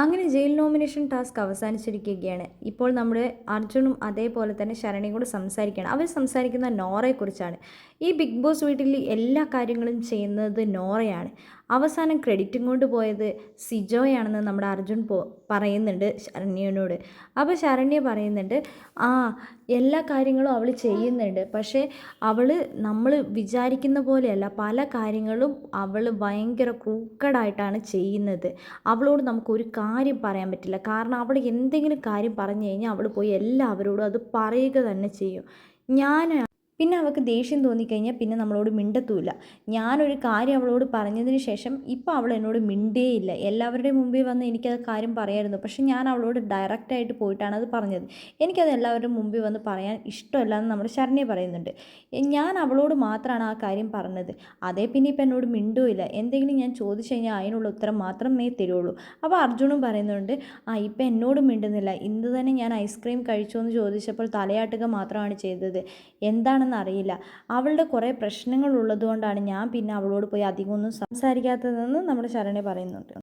അങ്ങനെ jail nomination task അവസാനിച്ചിരിക്കുകയാണ്. ഇപ്പോൾ നമ്മുടെ അർജുനും അതേപോലെ തന്നെ ശരണയും കൂടെ സംസാരിക്കുകയാണ്. അവർ സംസാരിക്കുന്ന നോറയെക്കുറിച്ചാണ് ഈ ബിഗ് ബോസ് വീട്ടിൽ എല്ലാ കാര്യങ്ങളും ചെയ്യുന്നത് നോറയാണ്. അവസാനം ക്രെഡിറ്റും കൊണ്ട് പോയത് സിജോയാണെന്ന് നമ്മുടെ അർജുൻ പോ പറയുന്നുണ്ട് ശരണ്യനോട്. അപ്പോൾ ശരണ്യ പറയുന്നുണ്ട് ആ എല്ലാ കാര്യങ്ങളും അവൾ ചെയ്യുന്നുണ്ട്. പക്ഷേ അവൾ നമ്മൾ വിചാരിക്കുന്ന പോലെയല്ല. പല കാര്യങ്ങളും അവൾ ഭയങ്കര ക്രൂക്കഡായിട്ടാണ് ചെയ്യുന്നത്. അവളോട് നമുക്കൊരു കാര്യം പറയാൻ പറ്റില്ല. കാരണം അവൾ എന്തെങ്കിലും കാര്യം പറഞ്ഞു കഴിഞ്ഞാൽ അവൾ പോയി എല്ലാവരോടും അത് പറയുക തന്നെ ചെയ്യും. ഞാൻ പിന്നെ അവൾക്ക് ദേഷ്യം തോന്നിക്കഴിഞ്ഞാൽ പിന്നെ നമ്മളോട് മിണ്ടത്തുമില്ല ഞാനൊരു കാര്യം അവളോട് പറഞ്ഞതിന് ശേഷം ഇപ്പോൾ അവൾ എന്നോട് മിണ്ടേയില്ല. എല്ലാവരുടെയും മുമ്പിൽ വന്ന് എനിക്കത് കാര്യം പറയായിരുന്നു. പക്ഷേ ഞാൻ അവളോട് ഡയറക്റ്റായിട്ട് പോയിട്ടാണ് അത് പറഞ്ഞത്. എനിക്കത് എല്ലാവരുടെ മുമ്പിൽ വന്ന് പറയാൻ ഇഷ്ടമല്ല എന്ന് നമ്മുടെ ശരണ്യ പറയുന്നുണ്ട്. ഞാൻ അവളോട് മാത്രമാണ് ആ കാര്യം പറഞ്ഞത്. അതേ പിന്നെ ഇപ്പം എന്നോട് മിണ്ടുമില്ല എന്തെങ്കിലും ഞാൻ ചോദിച്ചു കഴിഞ്ഞാൽ അതിനുള്ള ഉത്തരം മാത്രമേ തരുള്ളൂ അപ്പോൾ അർജുനും പറയുന്നുണ്ട് ആ ഇപ്പം എന്നോട് മിണ്ടുന്നില്ല. ഇന്ന് തന്നെ ഞാൻ ഐസ്ക്രീം കഴിച്ചോ എന്ന് ചോദിച്ചപ്പോൾ തലയാട്ടുക മാത്രമാണ് ചെയ്തത്. എന്താണ് അറിയില്ല അവളുടെ കുറേ പ്രശ്നങ്ങൾ ഉള്ളതുകൊണ്ടാണ് ഞാൻ പിന്നെ അവളോട് പോയി അധികമൊന്നും സംസാരിക്കാത്തതെന്ന് നമ്മുടെ ശരണി പറയുന്നുണ്ട്.